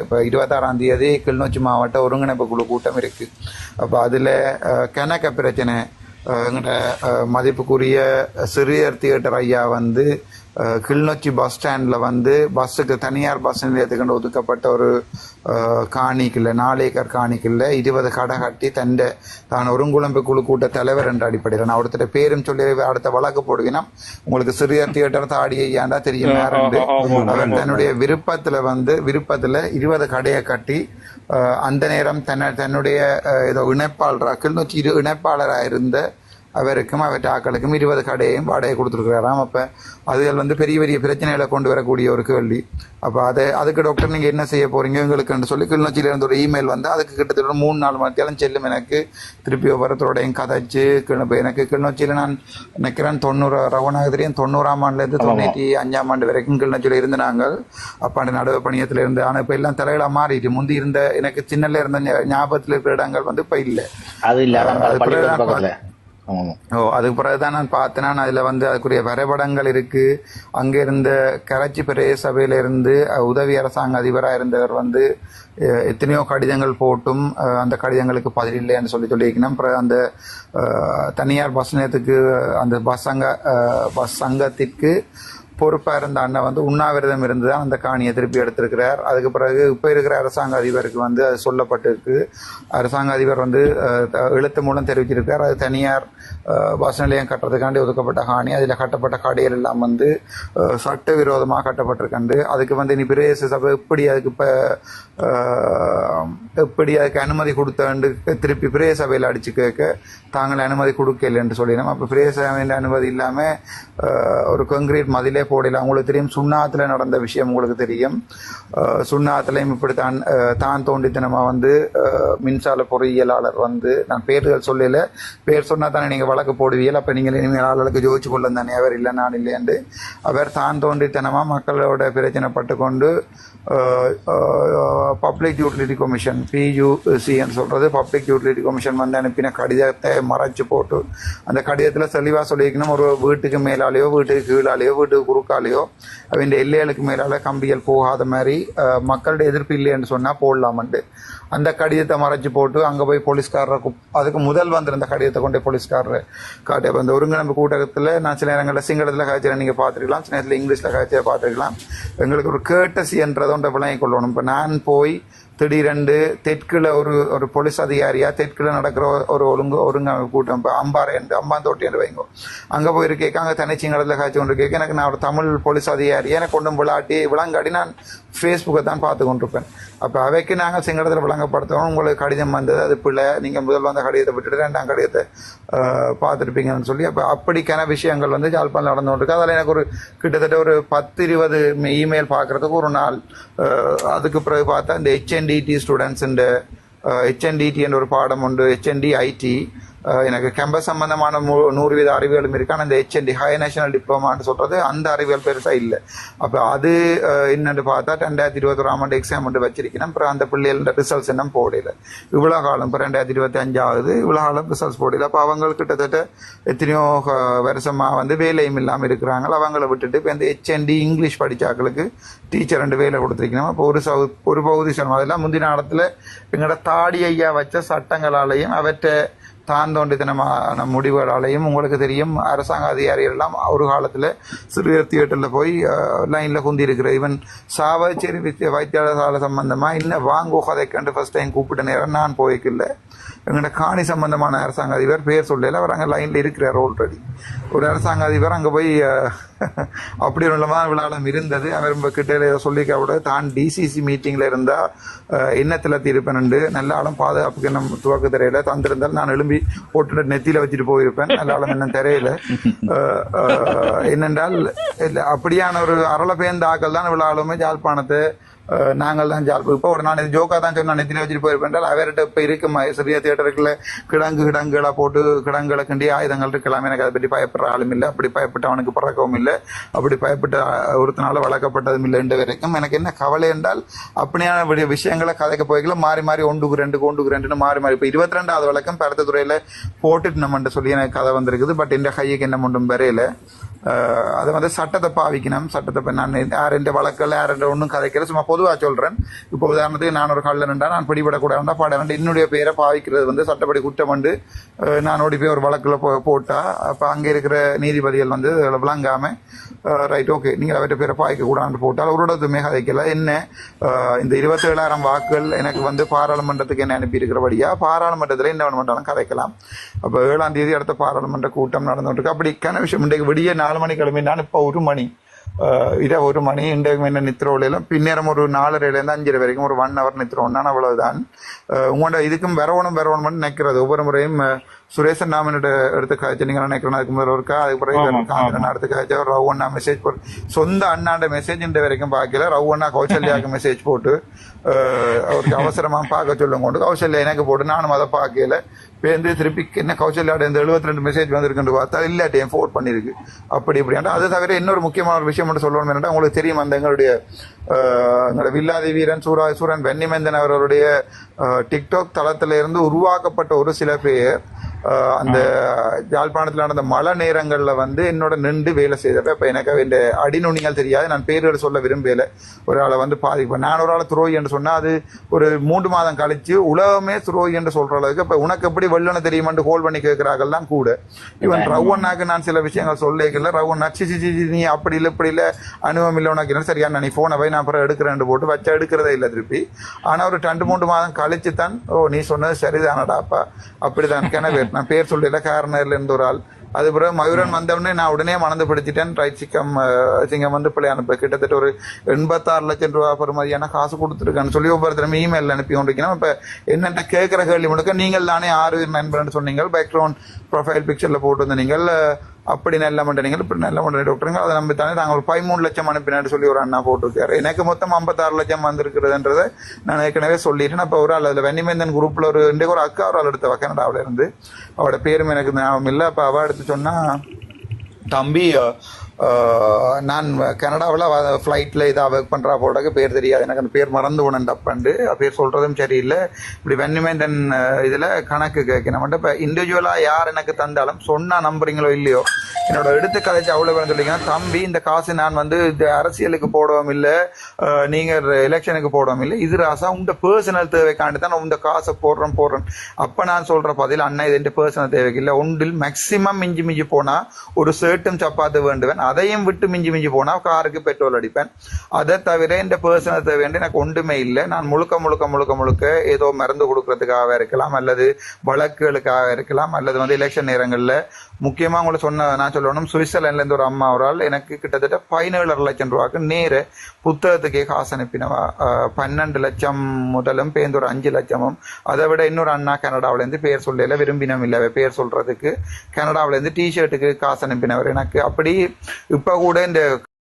இப்போ இருபத்தாறாம் தேதி கிளிநொச்சி மாவட்ட ஒருங்கிணைப்பு குழு கூட்டம் இருக்கு. அப்போ அதில் கணக்க பிரச்சனை அஹ், அஹ், மதிப்புக்குரிய சிறியர் தியேட்டர் ஐயா வந்து கிளிநொச்சி பஸ் ஸ்டாண்டில் வந்து பஸ்ஸுக்கு தனியார் பஸ் நிலையத்துக்கு ஒதுக்கப்பட்ட ஒரு நாலு ஏக்கர் காணிக்குள்ள இருபது கடை கட்டி தண்ட தான் ஒருங்குழம்பு குழு கூட்ட தலைவர் என்ற அடிப்படையில். நான் ஒருத்தர் பேரும் சொல்லி அடுத்த வழக்கு போடுவினா உங்களுக்கு சிறியர் தியேட்டர் தாடி ஐயாண்டா தெரியும் அவர் தன்னுடைய விருப்பத்துல வந்து விருப்பத்துல இருபது கடையை கட்டி அந்த நேரம் தன்ன தன்னுடைய ஏதோ இணைப்பாளராக கிளிநொச்சி இரு இணைப்பாளராக இருந்த அவருக்கும் அவற்றை ஆக்களுக்கும் இருபது கடையையும் வாடகை கொடுத்துருக்கிறாராம். அப்போ அதுகள் வந்து பெரிய பெரிய பிரச்சனைகளை கொண்டு வரக்கூடிய ஒரு கேள்வி. அப்போ அதை அதுக்கு டாக்டர் நீங்கள் என்ன செய்ய போறீங்க எங்களுக்குன்னு சொல்லி கிளிநொச்சியில இருந்து ஒரு இமெயில் வந்து அதுக்கு கிட்டத்தட்ட ஒரு மூணு நாலு மணித்தேலம் செல்லும் எனக்கு. திருப்பி ஒவ்வொருத்தரோடையும் கதைச்சு எனக்கு கிளிநொச்சியில் நான் நினைக்கிறேன் தொண்ணூறு ரவணாகதிரியும் தொண்ணூறாம் ஆண்டுலேருந்து தொண்ணூற்றி அஞ்சாம் ஆண்டு வரைக்கும் கிளிநொச்சியில் இருந்து நாங்கள். அப்பாண்டு நடுவு பணியத்தில் இருந்து ஆனால் இப்போ எல்லாம் தலைகளாக மாறிட்டு முந்தி இருந்த எனக்கு சின்னல இருந்த ஞாபகத்தில் இருக்கிற இடங்கள் வந்து இப்போ இல்லை. அது இல்ல ஓ அது பிறகு தான் நான் பார்த்தேன் நான் அதில் வந்து அதுக்குரிய வரைபடங்கள் இருக்குது அங்கே இருந்த கராச்சி பிரதேச இருந்து உதவி அரசாங்க அதிபராக இருந்தவர் வந்து எத்தனையோ கடிதங்கள் போட்டும் அந்த கடிதங்களுக்கு பதில் இல்லைன்னு சொல்லி சொல்லியிருக்கணும். அப்புறம் அந்த தனியார் பஸ் நிலையத்துக்கு அந்த பஸ் சங்க பஸ் சங்கத்திற்கு பொறுப்பாக இருந்த அண்ணன் வந்து உண்ணாவிரதம் இருந்து தான் அந்த காணியை திருப்பி எடுத்திருக்கிறார். அதுக்கு பிறகு இப்போ இருக்கிற அரசாங்க அதிபருக்கு வந்து அது சொல்லப்பட்டிருக்கு. அரசாங்க அதிபர் வந்து த- எழுத்து மூலம் தெரிவிச்சிருக்கார் அது தனியார் பஸ் நிலையம் கட்டுறதுக்காண்டி ஒதுக்கப்பட்ட காணி. அதில் கட்டப்பட்ட கடைகள் எல்லாம் வந்து சட்டவிரோதமாக கட்டப்பட்டிருக்கண்டு அதுக்கு வந்து இனி பிரதேச சபை எப்படி அதுக்கு இப்போ எப்படி அதுக்கு அனுமதி கொடுத்தாண்டு திருப்பி பிரதேச சபையில் அடிச்சு கேட்க தாங்கள் அனுமதி கொடுக்கலன்னு சொல்லினோம். அப்போ பிரதேச சபையில் அனுமதி இல்லாமல் ஒரு கான்கிரீட் மதிலே கோடையில் அவங்களுக்கு தெரியும் சுண்ணாத்தில் நடந்த விஷயம் உங்களுக்கு தெரியும். சுண்ணாத்துலையும் இப்படி தான் தான் தோண்டித்தனமாக வந்து மின்சார பொறியியலாளர் வந்து நான் பேர்கள் சொல்லல. பேர் சொன்னால் தானே நீங்கள் வழக்கு போடுவீங்க அப்போ நீங்கள் இனிமேல் ஆளுக்கு ஜோதிச்சு கொள்ள தானே. அவர் இல்லை நான் இல்லையாண்டு அவர் தான் தோண்டித்தனமாக மக்களோட பிரச்சனை பட்டுக்கொண்டு பப்ளிக் யூட்டிலிட்டி கமிஷன் பியூசின்னு சொல்கிறது பப்ளிக் யூட்டிலிட்டி கமிஷன் வந்து அனுப்பின கடிதத்தை மறைச்சு போட்டு அந்த கடிதத்தில் தெளிவாக சொல்லியிருக்கணும். ஒரு வீட்டுக்கு மேலாலேயோ வீட்டுக்கு கீழாலேயோ வீட்டுக்கு குறுக்காலேயோ அவன் எல்லைகளுக்கு மேலால கம்பிகள் போகாத மாதிரி மக்களுடைய எதிர்ப்பு இல்லைன்னு சொன்னால் போடலாமண்டு அந்த கடிதத்தை மறைச்சு போட்டு அங்கே போய் போலீஸ்காரரை கூப்- அதுக்கு முதல் வந்திருந்த கடிதத்தை கொண்டு போலீஸ்காரரை காட்டி. அப்ப அந்த ஒருங்கிணைப்பு கூட்டத்தில் நான் சில நேரங்களில் சிங்களத்தில் காய்ச்சல நீங்கள் பார்த்துருக்கலாம் சில நேரத்தில் இங்கிலீஷில் காய்ச்சல பார்த்துருக்கலாம். எங்களுக்கு ஒரு கேட்டசி என்றதை ஒன்றை விளங்கிக் கொள்ளணும். இப்போ நான் போய் திடீரென்று தெற்குல ஒரு ஒரு போலீஸ் அதிகாரியா தெற்குல நடக்கிற ஒரு ஒழுங்கு ஒருங்க கூட்டம். இப்போ அம்பாறை என்று அம்பாந்தோட்டி என்று வைங்கோ. அங்கே போயிருக்கேக்க அங்கே தனிச்சிங்களத்தில் காய்ச்சி கொண்டு கேட்க எனக்கு நான் ஒரு தமிழ் போலீஸ் அதிகாரியை எனக்கு கொண்டும் விளாட்டி விளங்காடி நான் ஃபேஸ்புக்கை தான் பார்த்து கொண்டிருப்பேன். அப்போ அவைக்கு நாங்கள் சிங்களத்தில் விளங்கப்படுத்தணும் உங்களுக்கு கடிதம் வந்தது அது பிள்ளை நீங்கள் முதல் வந்த கடிதத்தை விட்டுட்டு ரெண்டாம் கடிதத்தை பார்த்துருப்பீங்கன்னு சொல்லி அப்போ அப்படிக்கான விஷயங்கள் வந்து ஜாழ்ப்பாணம் நடந்து கொண்டிருக்கு. அதில் எனக்கு ஒரு கிட்டத்தட்ட ஒரு பத்து இருபது இமெயில் பார்க்கறதுக்கு ஒரு நாள் அதுக்கு பிறகு பார்த்தா இந்த ஹெச்என்டிடி ஸ்டூடெண்ட்ஸ் இந்த ஹெச்என்டிடி என்ற ஒரு பாடம் உண்டு ஹெச்என்டி ஐடி எனக்கு கேம்பஸ் சம்பந்தமான மு- நூறு வீத அறிவியலும் இருக்கு. ஆனால் இந்த ஹெச்என்டி ஹை நேஷனல் டிப்ளமான்னு சொல்றது அந்த அறிவியல் பெருசாக இல்லை. அப்போ அது என்னென்னு பார்த்தா ரெண்டாயிரத்தி இருபத்தொராம் ஆண்டு எக்ஸாம் ஒன்று வச்சிருக்கணும் அப்புறம் அந்த பிள்ளைகளோட ரிசல்ட்ஸ் என்ன போடல. இவ்வளோ காலம் இப்போ ரெண்டாயிரத்தி இருபத்தி அஞ்சாவது இவ்வளோ காலம் ரிசல்ட்ஸ் போடல. அப்போ அவங்க கிட்டத்தட்ட எத்தனையோ வருஷமாக வந்து வேலையும் இல்லாமல் இருக்கிறாங்க. அவங்கள விட்டுட்டு இப்போ இந்த ஹெச்என்டி இங்கிலீஷ் படித்தாக்களுக்கு டீச்சர் ரெண்டு வேலை கொடுத்துருக்கணும். அப்போ ஒரு சவு ஒரு பகுதி சொன்ன அதெல்லாம் முந்தின காலத்தில் எங்களோட தாடி ஐயா வச்ச சட்டங்களாலையும் அவற்றை தான் தோண்டித்தனமான முடிவுகளாலையும் உங்களுக்கு தெரியும். அரசாங்க அதிகாரிகள் எல்லாம் ஒரு காலத்தில் சிறுவர் தியேட்டரில் போய் லைனில் குந்தி இருக்கிற ஈவன் சாவச்சேரி வைத்திய வைத்தியசாலை சம்பந்தமாக இல்லை வாங்கோ கதை கண்டு டைம் கூப்பிட்ட நேரம் நான் போய்க்கல. எங்களோட காணி சம்பந்தமான அரசாங்க அதிபர் பேர் சொல்லல அவர் அங்கே லைனில் இருக்கிறார் ஆல்ரெடி ஒரு அரசாங்க அதிபர் அங்கே போய் அப்படி ஒரு நிலமான விழாலம் இருந்தது. அவர் ரொம்ப கிட்டே ஏதோ சொல்லிக்க விட தான் டிசிசி மீட்டிங்கில் இருந்தால் எண்ணத்தில் தீர்ப்பேன் நல்ல ஆளும் பாதுகாப்புக்கு என்ன துவக்க தெரியல. தந்திருந்தால் நான் எழும்பி போட்டு நெத்தியில் வச்சுட்டு போயிருப்பேன். நல்ல ஆளும் என்ன தெரியல. என்னென்றால் இல்லை அப்படியான ஒரு அரள பேர்ந்த ஆக்கள் தான் விழாலுமே ஜாழ்ப்பாணத்தை நாங்கள் தான் ஜால் இப்போ ஒரு நான் ஜோக்கா தான் சொன்ன நெத்தில வச்சுட்டு போயிருப்பேன் அவர்கிட்ட இப்போ இருக்குமா? சிறிய தியேட்டருக்குள்ள கிடங்கு கிடங்குகளை போட்டு கிடங்குகளை கண்டி ஆயுதங்கள் இருக்கலாம். எனக்கு அதை பற்றி பயப்படுற ஆளும் இல்லை. அப்படி பயப்பட்டவனுக்கு பிறக்கவும் இல்லை. அப்படி பயப்பட்ட ஒருத்தனால வளர்க்கப்பட்டதும் இல்லைன்ற வரைக்கும். எனக்கு என்ன கவலை என்றால் அப்படியான விஷயங்களை கதைக்க போய்க்கலாம் மாறி மாறி ஒன்றுக்கு ரெண்டு ஒன்றுக்கு ரெண்டுன்னு மாறி மாறி. இப்போ இருபத்தி ரெண்டாவது வழக்கம் பருத்த துறையில் போட்டுட்டு நம்மன்ட்டு சொல்லி எனக்கு கதை வந்திருக்குது. பட் இந்த கையுக்கு என்ன ஒன்றும் வரையில அது வந்து சட்டத்தை பாவிக்கணும். சட்டத்தை நான் யார் எந்த வழக்கில் யார் என்ற ஒன்றும் கதைக்கிற சும்மா பொதுவாக சொல்கிறேன் இப்போ உதாரணத்துக்கு நான் ஒரு கல்ல நான் பிடிபடக்கூடாதுன்னா பட என்னுடைய பேரை பாவிக்கிறது வந்து சட்டப்படி குற்றம் வந்து நான் ஓடி போய் ஒரு வழக்கில் போ போட்டால் அப்போ அங்கே இருக்கிற நீதிபதிகள் வந்து அதில் விளங்காமல் ரைட் ஓகே நீங்கள் அவர்கிட்ட பேரை பாய்க்க கூடாது போட்டால் அவரோடதுமே கதைக்கல. என்ன? இந்த இருபத்தேழாயிரம் வாக்குகள் எனக்கு வந்து பாராளுமன்றத்துக்கு என்ன அனுப்பியிருக்கிறபடியா பாராளுமன்றத்தில் என்ன வேணுமென்றாலும் கதைக்கலாம். அப்போ ஏழாம் தேதி அடுத்த பாராளுமன்ற கூட்டம் நடந்துட்டு இருக்கு. அப்படிக்கான விஷயம். இன்றைக்கு விடிய நாள் மணி கிளம்பினான் இப்போ ஒரு மணி அஹ், இரவு ஒரு மணி இன்றைக்கு என்ன நித்திரோலையில பின்னேரம் ஒரு நாலரைலேருந்து அஞ்சரை வரைக்கும் ஒரு ஒன் ஹவர் நித்திரோன்னா அவ்வளவுதான். உங்களோட இதுக்கும் வரவணும் வரவணும்னு நினைக்கிறது. ஒவ்வொரு முறையும் சுரேசன் நாமனோட எடுத்து காய்ச்சி நீங்கள் நினைக்கிறேன் அதுக்கு முதல்ல இருக்கா அதுக்கு பிறகு காந்திரன் எடுத்து காய்ச்சா ரவ் அண்ணா மெசேஜ் போட்டு சொந்த அண்ணாண்ட மெசேஜ் இந்த வரைக்கும் பார்க்கல. ரவ் அண்ணா கௌசல்யாவுக்கு மெசேஜ் போட்டு அவருக்கு அவசரமா பார்க்க சொல்லும் கொண்டு கௌசல்யா எனக்கு போட்டு நானும் அதை பார்க்கல. பேருந்து திருப்பி என்ன கௌசல்யாட இந்த எழுபத்தி ரெண்டு மெசேஜ் வந்திருக்குன்னு பார்த்தா இல்லாட்டி என் ஃபோர்ட் பண்ணியிருக்கு அப்படி இப்படியாண்டா அது தவிர இன்னொரு முக்கியமான ஒரு விஷயம் மட்டும் சொல்லணும் என்னட்டா உங்களுக்கு தெரியும் அந்த எங்களுடைய எங்களோட வில்லாதி வீரன் சூரா சூரன் வெண்ணிமேந்தன் அவர்களுடைய டிக்டாக் தளத்தில் இருந்து உருவாக்கப்பட்ட ஒரு சில பேர் அந்த யாழ்ப்பாணத்தில் நடந்த மழை நேரங்களில் வந்து என்னோட நின்று வேலை செய்தப்ப இப்போ எனக்கு இந்த அடிநுணிகள் தெரியாது நான் பேர்கள் சொல்ல விரும்பலை. ஒரு ஆளை வந்து பாதிப்பேன் நான் ஒரு ஆளை துரோகி என்று சொன்னால் அது ஒரு மூன்று மாதம் கழித்து உலகமே துரோகி என்று சொல்கிற அளவுக்கு இப்போ உனக்கு எப்படி வெள்ளன தெரியுமான்னு கோல் பண்ணி கேட்கிறார்கள் தான் கூட இவன் ரவுண்ணாக்கு நான் சில விஷயங்கள் சொல்லிக்கல ரவுண்ணா சி சி சி, சி, நீ அப்படி இல்லை இப்படி இல்லை அனுபவம் இல்லை உனக்கு என்ன சரியா நீ போனை போய் நான் அப்புறம் எடுக்கிறேன் போட்டு வச்சா எடுக்கிறதே இல்லை திருப்பி. ஆனா ஒரு ரெண்டு மூன்று மாதம் கழிச்சு தான் ஓ நீ சொன்னது சரிதானடாப்பா அப்படிதான் கிணறு நான் பேர் சொல்லல காரணர்ல இருந்து ஒரு ஆள் அது பிறகு மயூரன் வந்தவுடனே நான் உடனே மணந்து பிடிச்சிட்டேன் ரைட் சிக்கம் சிங்கம் வந்து பிள்ளை அனுப்ப. கிட்டத்தட்ட ஒரு எண்பத்தாறு லட்சம் ரூபா பெறுமதியான காசு கொடுத்துருக்கான்னு சொல்லி ஒவ்வொருத்தரும் இமெயில் அனுப்பி கொண்டிருக்கணும் இப்ப என்னென்ன கேட்கிற கேள்வி முழுக்க நீங்கள் தானே ஆறு நண்பர்னு சொன்னீங்க. பேக்ரவுண்ட் ப்ரொஃபைல் பிக்சர்ல போட்டு வந்த நீங்கள் அப்படி நல்ல மண்டனீங்க இப்படி நல்ல மண்டனை டாக்டருங்க அதை நம்பி தானே நாங்கள் ஒரு பதிமூணு லட்சம் அனுப்பினான்னு சொல்லி ஒரு அண்ணா போட்டிருக்காரு. எனக்கு மொத்தம் ஐம்பத்தாறு லட்சம் வந்திருக்கிறதுன்றதை நான் ஏற்கனவே சொல்லிட்டேன். அப்போ ஒரு ஆள் அதில் வெண்ணிமேந்தன் குரூப்பில் ஒரு இன்றைக்கு ஒரு அக்கா ஒரு ஆள் எடுத்தவ கனடாவில் இருந்து. அவட பேரும் எனக்கு ஞாபகம் இல்லை. அப்போ அவள் எடுத்து சொன்னால் தம்பி நான் கனடாவில் ஃப்ளைட்டில் இதாக ஒர்க் பண்ணுறா போடாக்க பேர் தெரியாது. எனக்கு அந்த பேர் மறந்து உணன் தப்பண்டு பேர் சொல்கிறதும் சரியில்லை. இப்படி வெண்ணிமேந்தன் இதில் கணக்கு கேட்கணும் மட்டும் இப்போ இண்டிவிஜுவலாக யார் எனக்கு தந்தாலும் சொன்னால் நம்புறீங்களோ இல்லையோ என்னோட எடுத்து கதைச்சு அவ்வளோ வேணும் சொல்லிங்கன்னா தம்பி இந்த காசு நான் வந்து இந்த அரசியலுக்கு போடவும் இல்லை. நீங்கள் எலெக்ஷனுக்கு போடவும் இல்லை. இது ராசா உங்கள் பர்சனல் தேவைக்காண்டி தான் நான் இந்த காசை போடுறேன் போடுறேன். அப்போ நான் சொல்கிற பதில் அண்ணா இது எந்த பர்சனல் தேவைக்கு இல்லை. ஒன்றில் மேக்சிமம் மிஞ்சி மிஞ்சி போனால் ஒரு சேர்ட்டும் சப்பாத்து வேண்டுவேன். அதையும் விட்டு மிஞ்சி மிஞ்சி போனால் காருக்கு பெட்ரோல் அடிப்பேன். அதை தவிர இந்த பர்சனல் தேவை எனக்கு ஒன்றுமே இல்லை. நான் முழுக்க முழுக்க முழுக்க முழுக்க ஏதோ மருந்து கொடுக்கறதுக்காக இருக்கலாம் அல்லது வழக்குகளுக்காக இருக்கலாம் அல்லது வந்து எலெக்ஷன் நேரங்களில் முக்கியமாக உங்களை சொன்ன நான் சொல்லணும் சுவிட்சர்லாந்துல இருந்து ஒரு அம்மா ஒரு ஆள் எனக்கு கிட்டத்தட்ட பதினேழு லட்சம் ரூபாய்க்கு நேர புத்தகத்துக்கே காசு அனுப்பினவா. பன்னெண்டு லட்சம் முதலும் பேருந்து ஒரு அஞ்சு லட்சமும். அதை விட இன்னொரு அண்ணா கனடாவிலேருந்து பேர் சொல்லல விரும்பினம் இல்லை பேர் சொல்றதுக்கு. கனடாவிலேருந்து டிஷர்ட்டுக்கு காசு அனுப்பினவர் எனக்கு. அப்படி இப்ப கூட இந்த